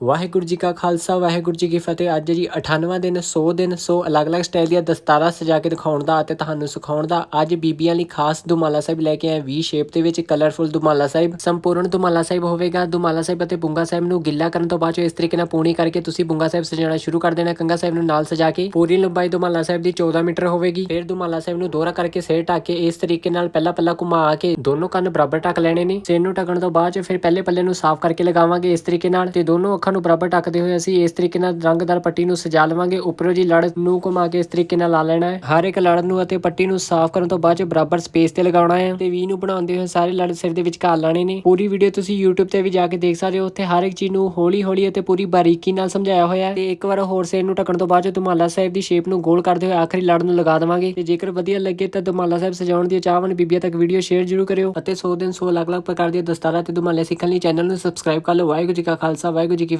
ਵਾਹਿਗੁਰੂ ਜੀ ਕਾ ਖਾਲਸਾ, ਵਾਹਿਗੁਰੂ ਜੀ ਕੀ ਫਤਿਹ। ਅੱਜ ਜੀ 98ਵਾਂ ਦਿਨ 100 ਦਿਨ 100 ਅਲੱਗ-ਅਲੱਗ ਸਟਾਈਲ ਦੀਆਂ ਦਸਤਾਰਾਂ ਸਜਾ ਕੇ ਦਿਖਾਉਣ ਦਾ ਅਤੇ ਤੁਹਾਨੂੰ ਸਿਖਾਉਣ ਦਾ ਅੱਜ ਬੀਬੀਆਂ ਲਈ ਖਾਸ ਦੁਮਾਲਾ ਸਾਹਿਬ ਲੈ ਕੇ ਆਏ ਵੀ ਸ਼ੇਪ ਦੇ ਵਿੱਚ ਕਲਰਫੁਲ ਦੁਮਾਲਾ ਸਾਹਿਬ। ਸੰਪੂਰਨ ਦੁਮਾਲਾ ਸਾਹਿਬ ਹੋਵੇਗਾ। ਦੁਮਾਲਾ ਸਾਹਿਬ ਅਤੇ ਬੁੰਗਾ ਸਾਹਿਬ ਨੂੰ ਗਿੱਲਾ ਕਰਨ ਤੋਂ ਬਾਅਦ ਚੋਂ ਇਸ ਤਰੀਕੇ ਨਾਲ ਪੂਣੀ ਕਰਕੇ ਤੁਸੀਂ ਬੁੰਗਾ ਸਾਹਿਬ ਸਜਾਉਣਾ ਸ਼ੁਰੂ ਕਰ ਦੇਣਾ। ਕੰਗਾ ਸਾਹਿਬ ਨੂੰ ਨਾਲ ਸਜਾ ਕੇ ਪੂਰੀ ਲੰਬਾਈ ਦੁਮਾਲਾ ਸਾਹਿਬ ਦੀ 14 ਮੀਟਰ ਹੋਵੇਗੀ। ਫਿਰ ਦੁਮਾਲਾ ਸਾਹਿਬ ਨੂੰ ਦੋਹਰਾ ਕਰਕੇ ਸਿਰ ਢੱਕ ਕੇ ਇਸ ਤਰੀਕੇ ਨਾਲ ਪਹਿਲਾਂ ਪਹਿਲਾਂ ਘੁਮਾ ਕੇ ਦੋਨੋਂ ਕੰਨ ਬਰਾਬਰ ਢੱਕ ਲੈਣੇ ਨੇ। ਸਿਰ ਨੂੰ ਢੱਕਣ ਤੋਂ ਬਾਅਦ ਚ ਫਿਰ ਪਹਿਲੇ ਪੱਲੇ ਨੂੰ ਸਾਫ਼ ਕਰਕੇ ਲਗਾਵਾਂਗੇ ਇਸ ਤਰੀਕੇ ਨਾਲ ਤੇ ਦੋਨੋਂ ਅੱਖਾਂ ਨੂੰ ਬਰਾਬਰ ਢੱਕਦੇ ਹੋਏ ਅਸੀਂ ਇਸ ਤਰੀਕੇ ਨਾਲ ਰੰਗਦਾਰ ਪੱਟੀ ਨੂੰ ਸਜਾ ਲਵਾਂਗੇ। ਉੱਪਰੋਂ ਜੀ ਲੜ ਨੂੰ ਘੁਮਾ ਕੇ ਇਸ ਤਰੀਕੇ ਨਾਲ ਲਾ ਲੈਣਾ ਹੈ। ਹਰ ਇੱਕ ਲੜ ਨੂੰ ਅਤੇ ਪੱਟੀ ਨੂੰ ਸਾਫ਼ ਕਰਨ ਤੋਂ ਬਾਅਦ ਚ ਬਰਾਬਰ ਸਪੇਸ ਤੇ ਲਗਾਉਣਾ ਹੈ ਤੇ ਵੀ ਨੂੰ ਬਣਾਉਂਦੇ ਹੋਏ ਸਾਰੇ ਲੜ ਸਿਰ ਦੇ ਵਿੱਚ ਲਾਣੇ ਨੇ। ਪੂਰੀ ਵੀਡੀਓ ਤੁਸੀਂ YouTube ਤੇ ਵੀ ਜਾ ਕੇ ਦੇਖ ਸਕਦੇ ਹੋ। ਉੱਥੇ ਹਰ ਇੱਕ ਚੀਜ਼ ਨੂੰ ਹੌਲੀ ਹੌਲੀ ਅਤੇ ਪੂਰੀ ਬਾਰੀਕੀ ਨਾਲ ਸਮਝਾਇਆ ਹੋਇਆ ਹੈ। ਤੇ ਇੱਕ ਵਾਰ ਹੋਰ ਸਿਰ ਨੂੰ ਢੱਕਣ ਤੋਂ ਬਾਅਦ ਚ ਦੁਮਾਲਾ ਸਾਹਿਬ ਦੀ ਸ਼ੇਪ ਨੂੰ ਗੋਲ ਕਰਦੇ ਹੋਏ ਆਖਰੀ ਲੜ ਨੂੰ ਲਗਾ ਦੇਵਾਂਗੇ। ਤੇ ਜੇਕਰ ਵਧੀਆ ਲੱਗੇ ਤਾਂ ਦੁਮਾਲਾ ਸਾਹਿਬ ਸਜਾਉਣ ਦੀ ਚਾਹਵਾਨ ਬੀਬੀਆਂ ਤੱਕ ਵੀਡੀਓ ਸ਼ੇਅਰ ਜ਼ਰੂਰ ਕਰਿਓ ਅਤੇ 100 ਦਿਨ 100 ਅਲੱਗ-ਅਲੱਗ ਪ੍ਰਕਾਰ ਦੀਆਂ ਦਸਤਾਰਾਂ ਤੇ ਦੁਮਾਲੇ ਸਿੱਖਣ ਲਈ ਚੈਨਲ ਨੂੰ ਸਬਸਕ੍ਰਾਈਬ ਕਰ ਲਓ। ਵਾਹਿਗੁਰੂ ਜੀ ਕਾ ਖਾਲਸਾ, ਵਾਹਿਗੁਰੂ ਜੀ ਕੀ